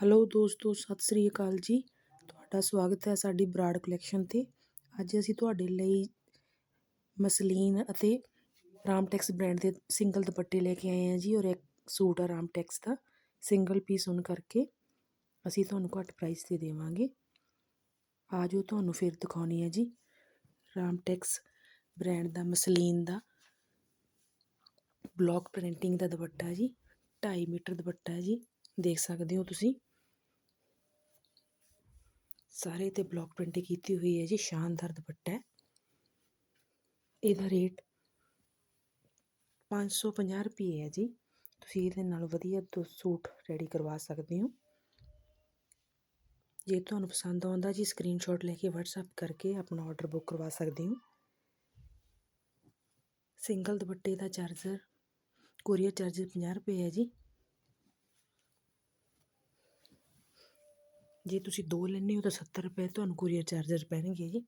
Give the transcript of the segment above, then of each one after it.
Hello ਦੋਸਤੋ, ਸਤਿ ਸ੍ਰੀ ਅਕਾਲ ਜੀ। ਤੁਹਾਡਾ ਸਵਾਗਤ ਹੈ ਸਾਡੀ ਬਰਾੜ ਕਲੈਕਸ਼ਨ 'ਤੇ। ਅੱਜ ਅਸੀਂ ਤੁਹਾਡੇ ਲਈ ਮਸਲੀਨ ਅਤੇ ਰਾਮਟੈਕਸ ਬ੍ਰਾਂਡ ਦੇ ਸਿੰਗਲ ਦੁਪੱਟੇ ਲੈ ਕੇ ਆਏ ਹਾਂ ਜੀ ਔਰ ਇੱਕ ਸੂਟ ਆ ਰਾਮਟੈਕਸ ਦਾ ਸਿੰਗਲ ਪੀਸ ਹੋਣ ਕਰਕੇ। ਅਸੀਂ ਤੁਹਾਨੂੰ ਘੱਟ ਪ੍ਰਾਈਸ 'ਤੇ ਦੇਵਾਂਗੇ। ਆ ਜੋ ਤੁਹਾਨੂੰ ਫਿਰ ਦਿਖਾਉਣੀ ਹੈ ਜੀ ਰਾਮਟੈਕਸ ਬ੍ਰਾਂਡ ਦਾ, ਮਸਲੀਨ ਦਾ। ਬਲੌਕ ਪ੍ਰਿੰਟਿੰਗ ਦਾ ਦੁਪੱਟਾ ਜੀ 2.5 ਮੀਟਰ ਦੁਪੱਟਾ ਜੀ, ਦੇਖ ਸਕਦੇ ਹੋ ਤੁਸੀਂ। ਸਾਰੇ ਤੇ ਬਲੌਕ ਪ੍ਰਿੰਟਿੰਗ ਕੀਤੀ ਹੋਈ ਹੈ ਜੀ ਸ਼ਾਨਦਾਰ ਦੁਪੱਟਾ ਹੈ। ਇਹਦਾ ਰੇਟ 550 ਰੁਪਏ ਹੈ ਜੀ। ਤੁਸੀਂ ਇਹਦੇ ਨਾਲ ਵਧੀਆ ਦੋ ਸੂਟ ਰੈਡੀ ਕਰਵਾ ਸਕਦੇ ਹੋ। ਜੇ ਤੁਹਾਨੂੰ ਪਸੰਦ ਆਉਂਦਾ ਜੀ ਸਕਰੀਨਸ਼ਾਟ ਲੈ ਕੇ WhatsApp ਕਰਕੇ ਆਪਣਾ ਆਰਡਰ ਬੁੱਕ ਕਰਵਾ ਸਕਦੇ ਹੋ। ਸਿੰਗਲ ਦੁਪੱਟੇ ਦਾ ਚਾਰਜਰ ਕੋਰੀਅਰ ਚਾਰਜਰ 50 ਰੁਪਏ ਹੈ ਜੀ। ਜੇ ਤੁਸੀਂ ਦੋ ਲੈਂਦੇ ਹੋ ਤਾਂ 70 ਰੁਪਏ ਤੁਹਾਨੂੰ ਕੋਰੀਅਰ ਚਾਰਜਰ ਪੈਣਗੇ ਜੀ।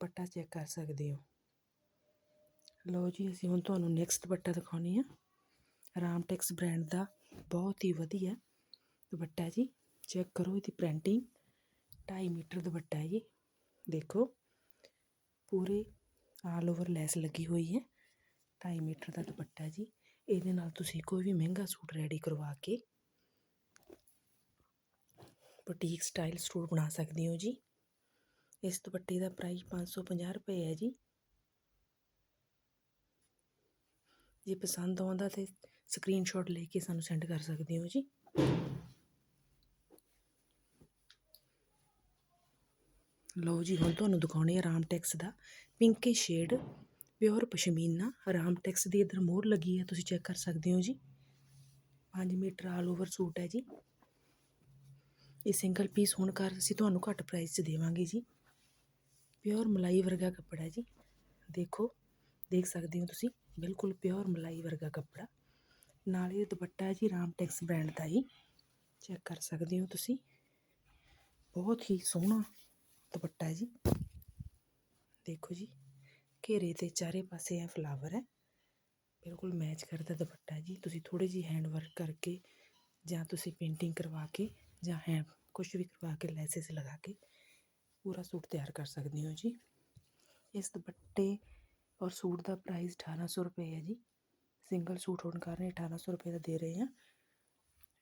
ਪੱਟਾ ਚੈੱਕ ਕਰ ਸਕਦੇ ਹੋ। ਲਓ ਜੀ, ਅਸੀਂ ਹੁਣ ਤੁਹਾਨੂੰ ਨੈਕਸਟ ਦੁਪੱਟਾ ਦਿਖਾਉਣੀ ਆ। ਰਾਮਟੈਕਸ ਬ੍ਰਾਂਡ ਦਾ ਬਹੁਤ ਹੀ ਵਧੀਆ ਦੁਪੱਟਾ ਜੀ। ਚੈੱਕ ਕਰੋ ਇਹਦੀ ਪ੍ਰਿੰਟਿੰਗ 2.5 ਮੀਟਰ ਦੁਪੱਟਾ ਹੈ ਜੀ। ਦੇਖੋ, ਪੂਰੇ ਆਲ ਓਵਰ ਲੈਸ ਲੱਗੀ ਹੋਈ ਹੈ। 2.5 ਮੀਟਰ ਦਾ ਦੁਪੱਟਾ ਜੀ। ਇਹਦੇ ਨਾਲ ਤੁਸੀਂ ਕੋਈ ਵੀ ਮਹਿੰਗਾ ਸੂਟ ਰੈਡੀ ਕਰਵਾ ਕੇ ਬੁਟੀਕ ਸਟਾਈਲ ਸੂਟ ਬਣਾ ਸਕਦੇ ਹੋ ਜੀ। ਇਸ ਦੁਪੱਟੇ ਦਾ ਪ੍ਰਾਈਸ 550 ਰੁਪਏ ਹੈ ਜੀ। ਜੇ ਪਸੰਦ ਆਉਂਦਾ ਤੇ ਸਕਰੀਨਸ਼ਾਟ ਲੈ ਕੇ ਸਾਨੂੰ ਸੈਂਡ ਕਰ ਸਕਦੇ ਹੋ ਜੀ। ਲਓ ਜੀ, ਹੁਣ ਤੁਹਾਨੂੰ ਦਿਖਾਉਣੇ ਆ ਰਾਮਟੈਕਸ ਦਾ pinky shade, pure pashmina Ramtex ਦੀ ਇਧਰ ਮੋਹਰ ਲੱਗੀ ਹੈ, ਤੁਸੀਂ ਚੈੱਕ ਕਰ ਸਕਦੇ ਹੋ ਜੀ। 5 ਮੀਟਰ ਆਲ ਓਵਰ ਸੂਟ ਹੈ ਜੀ। ਇਹ ਸਿੰਗਲ ਪੀਸ ਹੋਣ ਕਰ ਅਸੀਂ ਤੁਹਾਨੂੰ ਘੱਟ ਪ੍ਰਾਈਸ 'ਚ ਦੇਵਾਂਗੇ ਜੀ। ਪਿਓਰ ਮਲਾਈ ਵਰਗਾ ਕੱਪੜਾ ਜੀ। ਦੇਖੋ, ਦੇਖ ਸਕਦੇ ਹੋ ਤੁਸੀਂ, ਬਿਲਕੁਲ ਪਿਓਰ ਮਲਾਈ ਵਰਗਾ ਕੱਪੜਾ। ਨਾਲ ਇਹ ਦੁਪੱਟਾ ਜੀ ਰਾਮਟੈਕਸ ਬ੍ਰਾਂਡ ਦਾ ਹੀ ਚੈੱਕ ਕਰ ਸਕਦੇ ਹੋ ਤੁਸੀਂ। ਬਹੁਤ ਹੀ ਸੋਹਣਾ ਦੁਪੱਟਾ ਜੀ। ਦੇਖੋ ਜੀ, ਘੇਰੇ ਤੇ ਚਾਰੇ ਪਾਸੇ ਇਹ ਫਲਾਵਰ ਹੈ। ਬਿਲਕੁਲ ਮੈਚ ਕਰਦਾ ਦੁਪੱਟਾ ਜੀ। ਤੁਸੀਂ ਥੋੜੀ ਜੀ ਹੈਂਡ ਵਰਕ ਕਰਕੇ ਜਾਂ ਤੁਸੀਂ ਪੇਂਟਿੰਗ ਕਰਵਾ ਕੇ ਜਾਂ ਹੈ, ਕੁਛ ਵੀ ਕਰਵਾ ਕੇ, ਲੈਸਿਸ ਲਗਾ ਕੇ, ਪੂਰਾ ਸੂਟ ਤਿਆਰ ਕਰ ਸਕਦੇ ਹੋ ਜੀ। ਇਸ ਦੁਪੱਟੇ ਔਰ ਸੂਟ ਦਾ ਪ੍ਰਾਈਸ 1800 ਰੁਪਏ ਹੈ ਜੀ। ਸਿੰਗਲ ਸੂਟ ਹੋਣ ਕਾਰਨ 1800 ਰੁਪਏ ਦਾ ਦੇ ਰਹੇ ਹਾਂ।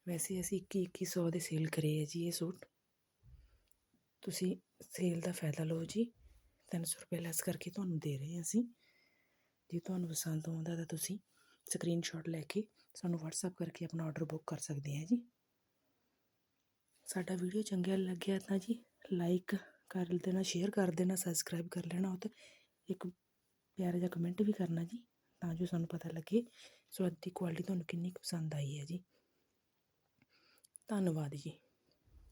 ਵੈਸੇ ਅਸੀਂ 21 2100 ਦੇ ਸੇਲ ਕਰੇ ਹੈ ਜੀ ਇਹ ਸੂਟ। ਤੁਸੀਂ ਸੇਲ ਦਾ ਫਾਇਦਾ ਲਓ ਜੀ। 300 ਰੁਪਏ ਲੈਸ ਕਰਕੇ ਤੁਹਾਨੂੰ ਦੇ ਰਹੇ ਹਾਂ ਅਸੀਂ। ਜੇ ਤੁਹਾਨੂੰ ਪਸੰਦ ਆਉਂਦਾ ਤਾਂ ਤੁਸੀਂ ਸਕਰੀਨਸ਼ਾਟ ਲੈ ਕੇ ਸਾਨੂੰ WhatsApp ਕਰਕੇ ਆਪਣਾ ਆਰਡਰ ਬੁੱਕ ਕਰ ਸਕਦੇ ਹਾਂ ਜੀ। ਸਾਡਾ ਵੀਡੀਓ ਚੰਗਾ ਲੱਗਿਆ ਤਾਂ ਜੀ ਲਾਈਕ ਕਰ ਦੇਣਾ ਸ਼ੇਅਰ ਕਰ ਦੇਣਾ ਸਬਸਕ੍ਰਾਈਬ ਕਰ ਲੈਣਾ, ਉਹ ਤੇ ਇੱਕ ਪਿਆਰਾ ਜਿਹਾ ਕਮੈਂਟ ਵੀ ਕਰਨਾ ਜੀ, ਤਾਂ ਜੋ ਸਾਨੂੰ ਪਤਾ ਲੱਗੇ ਸੋ ਅੱਜ ਦੀ ਕੁਆਲਿਟੀ ਤੁਹਾਨੂੰ ਕਿੰਨੀ ਪਸੰਦ ਆਈ ਹੈ ਜੀ। ਧੰਨਵਾਦ ਜੀ।